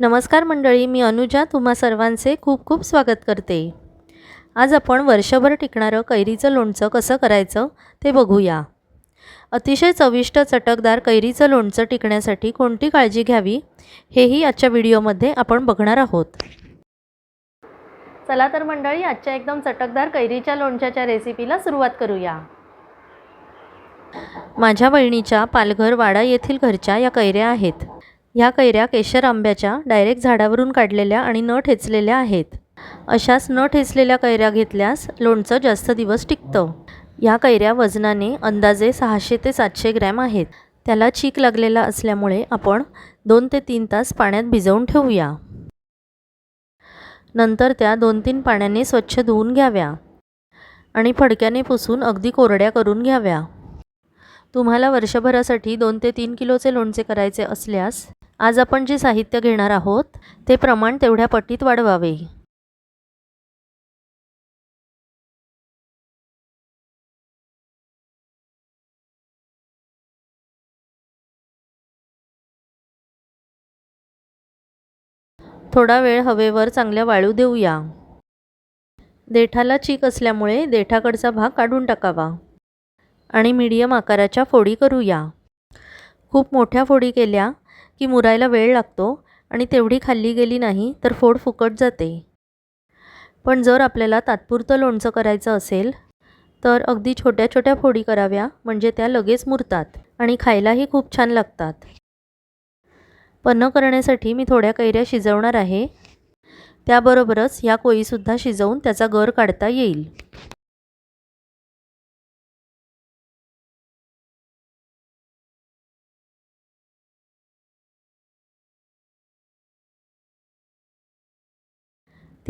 नमस्कार मंडळी मी अनुजा तुम्हा सर्वांचे खूप खूप स्वागत करते. आज आपण वर्षभर टिकणारं कैरीचं लोणचं कसं करायचं ते बघूया. अतिशय चविष्ट चटकदार कैरीचं लोणचं टिकण्यासाठी कोणती काळजी घ्यावी हेही आजच्या व्हिडिओमध्ये आपण बघणार आहोत. चला तर मंडळी आजच्या एकदम चटकदार कैरीच्या लोणच्याच्या रेसिपीला सुरुवात करूया. माझ्या बहिणीच्या पालघर वाडा येथील घरच्या या कैऱ्या आहेत. ह्या कैऱ्या केशर आंब्याच्या डायरेक्ट झाडावरून काढलेल्या आणि न ठेचलेल्या आहेत. अशाच न ठेचलेल्या कैऱ्या घेतल्यास लोणचं जास्त दिवस टिकतं. या कैऱ्या वजनाने अंदाजे सहाशे ते सातशे ग्रॅम आहेत. त्याला चीक लागलेला असल्यामुळे आपण दोन ते तीन तास पाण्यात भिजवून ठेवूया. नंतर त्या दोन तीन पाण्याने स्वच्छ धुवून घ्याव्या आणि फडक्याने पुसून अगदी कोरड्या करून घ्याव्या. तुम्हाला वर्षभरासाठी दोन ते तीन किलोचे लोणचे करायचे असल्यास आज आपण जे साहित्य घेणार आहोत ते प्रमाण तेवढ्या पटीत वाढवावे. थोडा वेळ हवेवर चांगल्या वाळू देऊया. देठाला चीक असल्यामुळे देठाकडचा भाग काढून टाकावा. आणि मीडियम आकाराच्या फोडी करूया. खूप मोठ्या फोडी केल्या की मुरायला वेळ लागतो आणि तेवढी खाल्ली गेली नाही तर फोड फुकट जाते. पण जर आपल्याला तात्पुरतं लोणचं करायचं असेल तर अगदी छोट्या छोट्या फोडी कराव्या म्हणजे त्या लगेच मुरतात आणि खायलाही खूप छान लागतात. पन्नं करण्यासाठी मी थोड्या कैऱ्या शिजवणार आहे. त्याबरोबरच ह्या कोळीसुद्धा शिजवून त्याचा गर काढता येईल.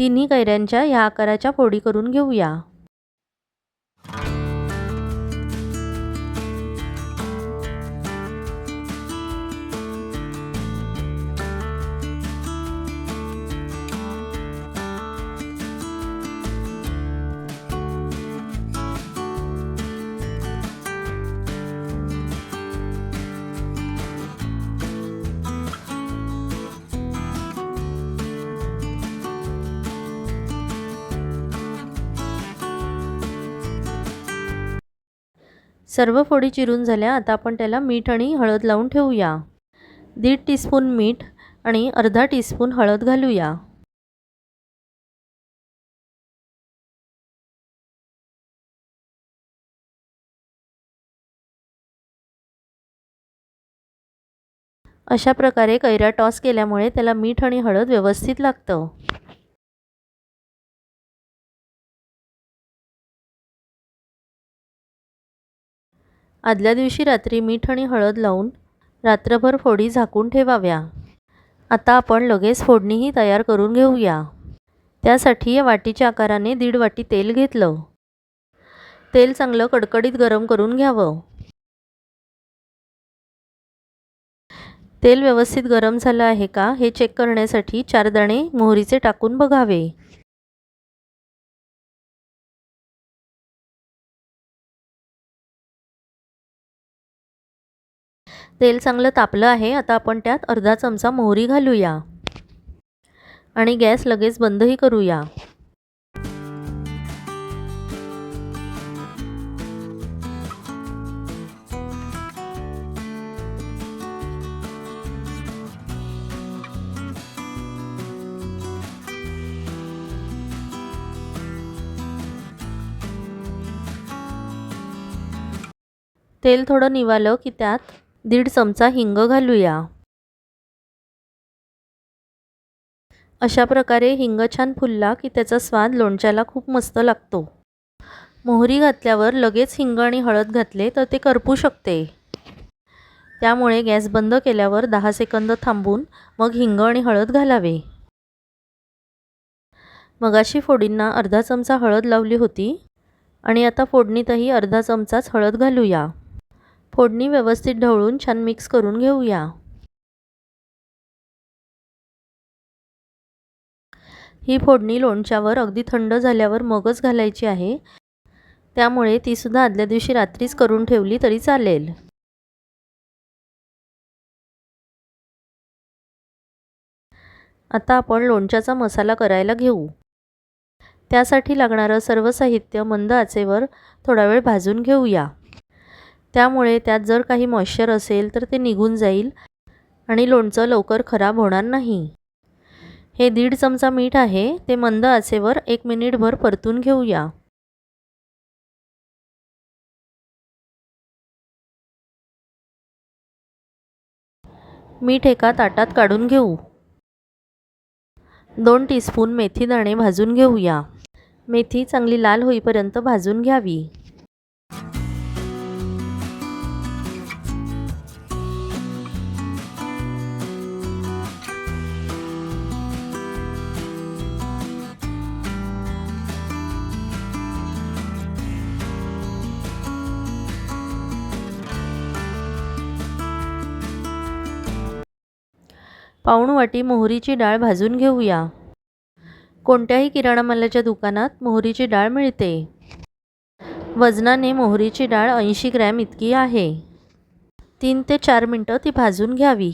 तिन्ही कैऱ्यांच्या ह्या आकाराच्या फोडी करून घेऊया. सर्व फोडी चिरून झाल्या. आता आपण त्याला मीठ आणि हळद लावून ठेवूया. दीड टीस्पून मीठ आणि अर्धा टीस्पून हळद घालूया. अशा प्रकारे कैऱ्या टॉस केल्यामुळे त्याला मीठ आणि हळद व्यवस्थित लागतं. आदल्या दिवशी रात्री मीठ आणि हळद लावून रात्रभर फोडी झाकून ठेवाव्या. आता आपण लगेच फोडणीही तयार करून घेऊया. त्यासाठी या वाटीच्या आकाराने दीड वाटी तेल घेतलं. तेल चांगलं कडकडीत गरम करून घ्यावं. तेल व्यवस्थित गरम झालं आहे का हे चेक करण्यासाठी चार दाणे मोहरीचे टाकून बघावे. तेल चांगलं तापलं आहे आता आपण त्यात अर्धा चमचा मोहरी घालूया. आणि गॅस लगेच बंदही करूया. तेल थोडं निवालं की त्यात दीड चमचा हिंग घालूया. अशा प्रकारे हिंग छान फुलला की त्याचा स्वाद लोणच्याला खूप मस्त लागतो. मोहरी घातल्यावर लगेच हिंग आणि हळद घातले तर ते करपू शकते. त्यामुळे गॅस बंद केल्यावर दहा सेकंद थांबून मग हिंग आणि हळद घालावे. मगाशी फोडींना अर्धा चमचा हळद लावली होती आणि आता फोडणीतही अर्धा चमचाच हळद घालूया. फोडणी व्यवस्थित ढवळून छान मिक्स करून घेऊया. ही फोडणी लोणच्यावर अगदी थंड झाल्यावर मगच घालायची आहे. त्यामुळे तीसुद्धा आदल्या दिवशी रात्रीच करून ठेवली तरी चालेल. आता आपण लोणच्याचा मसाला करायला घेऊ. त्यासाठी लागणारं सर्व साहित्य मंद आचेवर थोडा वेळ भाजून घेऊया. त्यामुळे त्यात जर काही मॉइश्चर असेल तर ते निघून जाईल आणि लोणचं लवकर खराब होणार नाही. हे दीड चमचा मीठ आहे. ते मंद आचेवर एक मिनिटभर परतून घेऊया. मीठ एका ताटात काढून घेऊ. दोन टीस्पून मेथी दाणे भाजून घेऊया. मेथी चांगली लाल होईपर्यंत भाजून घ्यावी. पाऊण वाटी मोहरीची डाळ भाजून घेऊया. कोणत्याही किराणा मालाच्या दुकानात मोहरीची डाळ मिळते. वजनाने मोहरीची डाळ ऐंशी ग्रॅम इतकी आहे. तीन ते चार मिनटं ती भाजून घ्यावी.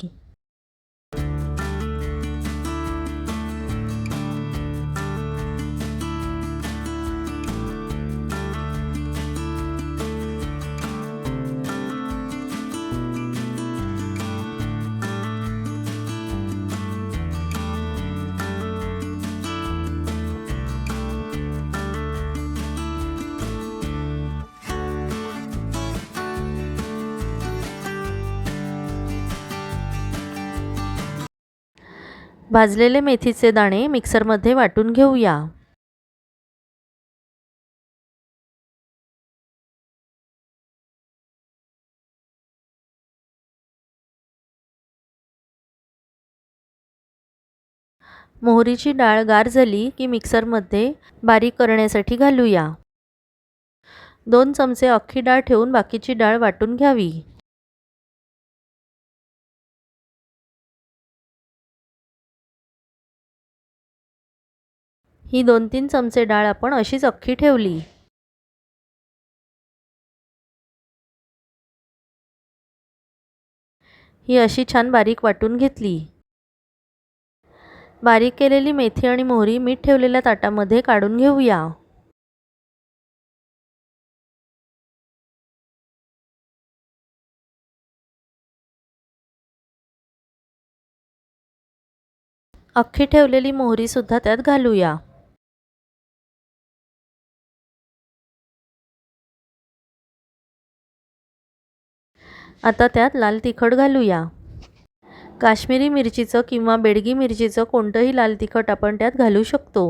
भाजलेले मेथीचे दाणे मिक्सरमध्ये वाटून घेऊया. मोहरीची डाळ गार झाली की मिक्सरमध्ये बारीक करण्यासाठी घालूया. दोन चमचे अख्खी डाळ ठेवून बाकीची डाळ वाटून घ्यावी. ही दोन तीन चमचे डाळ आपण अशीच अख्खी ठेवली. ही अशी छान बारीक वाटून घेतली. बारीक केलेली मेथी आणि मोहरी मीठ ठेवलेल्या ताटामध्ये काढून घेऊया. अख्खी ठेवलेली मोहरीसुद्धा त्यात घालूया. आता त्यात लाल तिखट घालूया. काश्मीरी मिरचीचं किंवा बेडगी मिरचीचं कोणतंही लाल तिखट आपण त्यात घालू शकतो.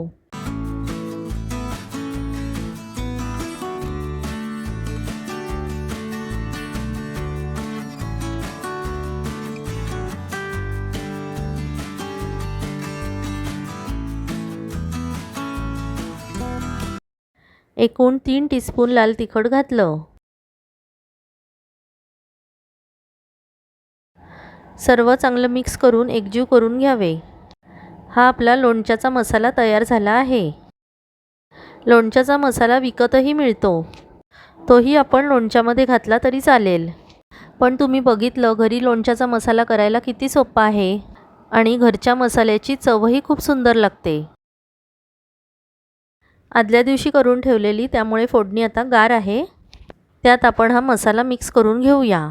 एकूण तीन टीस्पून लाल तिखट घातलं. सर्व चांगलं मिक्स करून एकजीव करून घ्यावे. हा आपला लोणच्याचा मसाला तयार झाला आहे. लोणच्याचा मसाला विकतही मिळतो. तोही आपण लोणच्यामध्ये घातला तरी चालेल. पण तुम्ही बघितलं घरी लोणच्याचा मसाला करायला किती सोपा आहे आणि घरच्या मसाल्याची चवही खूप सुंदर लागते. आदल्या दिवशी करून ठेवलेली त्यामुळे फोडणी आता गार आहे. त्यात आपण हा मसाला मिक्स करून घेऊया.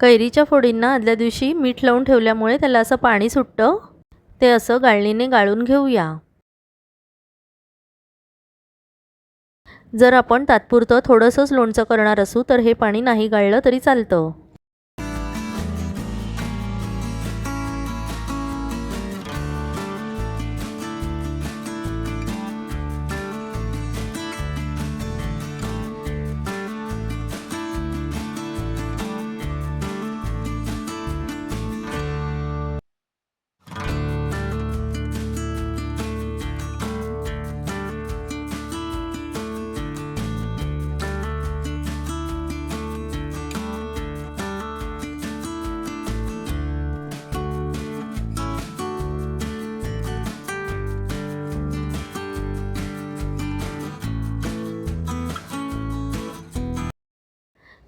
कैरीच्या फोडींना आदल्या दिवशी मीठ लावून ठेवल्यामुळे त्याला असं पाणी सुटतं? ते असं गाळणीने गाळून घेऊया. जर आपण तात्पुरतं थोडंसंच लोणचं करणार असू तर हे पाणी नाही गाळलं तरी चालतं.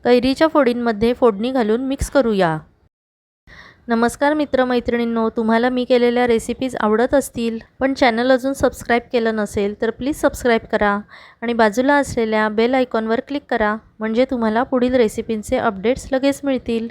कैरीच्या फोडींमध्ये फोडणी घालून मिक्स करूया. नमस्कार मित्रमैत्रिणींनो तुम्हाला मी केलेल्या रेसिपीज आवडत असतील पण चॅनल अजून सबस्क्राईब केलं नसेल तर प्लीज सबस्क्राईब करा आणि बाजूला असलेल्या बेल आयकॉनवर क्लिक करा म्हणजे तुम्हाला पुढील रेसिपींचे अपडेट्स लगेच मिळतील.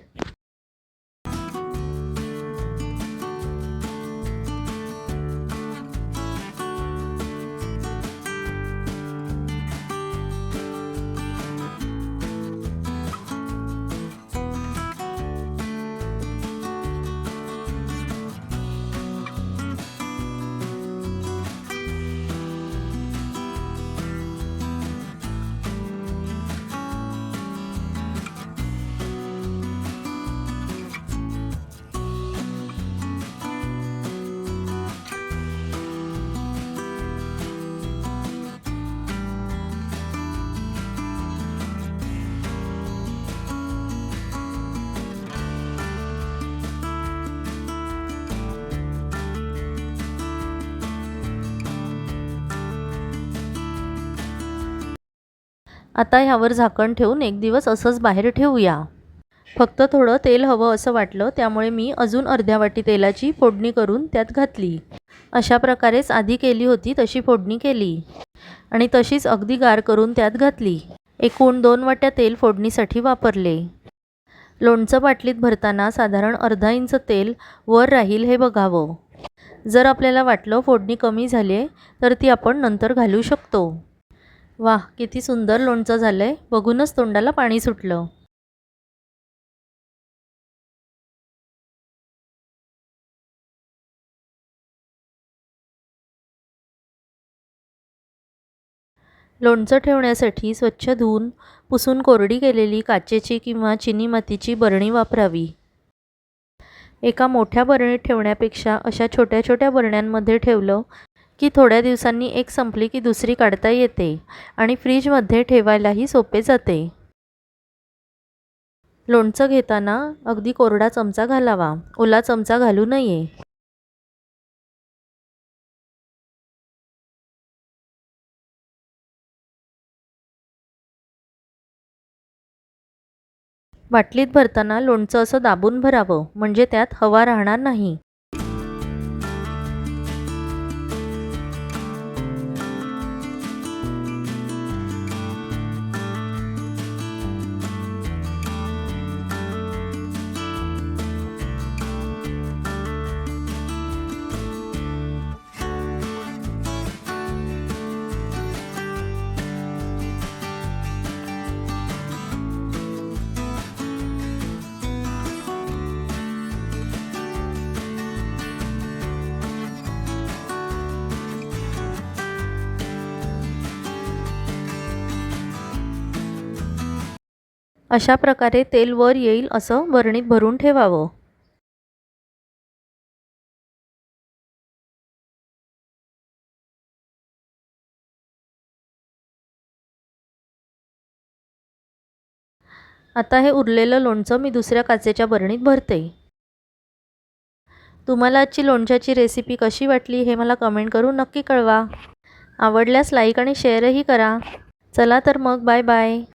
आता ह्यावर झाकण ठेवून एक दिवस असंच बाहेर ठेवूया. फक्त थोडं तेल हवं असं वाटलं त्यामुळे मी अजून अर्ध्या वाटी तेलाची फोडणी करून त्यात घातली. अशा प्रकारेच आधी केली होती तशी फोडणी केली. आणि तशीच अगदी गार करून त्यात घातली. एकूण दोन वाट्या तेल फोडणीसाठी वापरले. लोणचं बाटलीत भरताना साधारण अर्धा इंच तेल वर राहील हे बघावं. जर आपल्याला वाटलं फोडणी कमी झाली तर ती आपण नंतर घालू शकतो. वाह किती सुंदर लोणचं झालं आहे बघूनच तोंडाला पाणी सुटलं. लोणचं ठेवण्यासाठी स्वच्छ धुवून पुसून कोरडी केलेली काचेची किंवा चिनी मातीची बरणी वापरावी. एका मोठ्या बरणीत ठेवण्यापेक्षा अशा छोट्या छोट्या बरण्यांमध्ये ठेवलं की थोड्या दिवसांनी एक संपली की दुसरी काढता येते आणि फ्रीजमध्ये ठेवायलाही सोपे जाते. लोणचं घेताना अगदी कोरडा चमचा घालावा ओला चमचा घालू नये. बाटलीत भरताना लोणचं असं दाबून भरावं म्हणजे त्यात हवा राहणार नाही. अशा प्रकारे तेल वर येईल असं बरणीत भरून ठेवावं. आता हे उरलेलं लोणचं मी दुसऱ्या काचेच्या बरणीत भरते. तुम्हाला आजची लोणच्याची रेसिपी कशी वाटली हे मला कमेंट करून नक्की कळवा. आवडल्यास लाईक आणि शेअरही करा. चला तर मग बाय बाय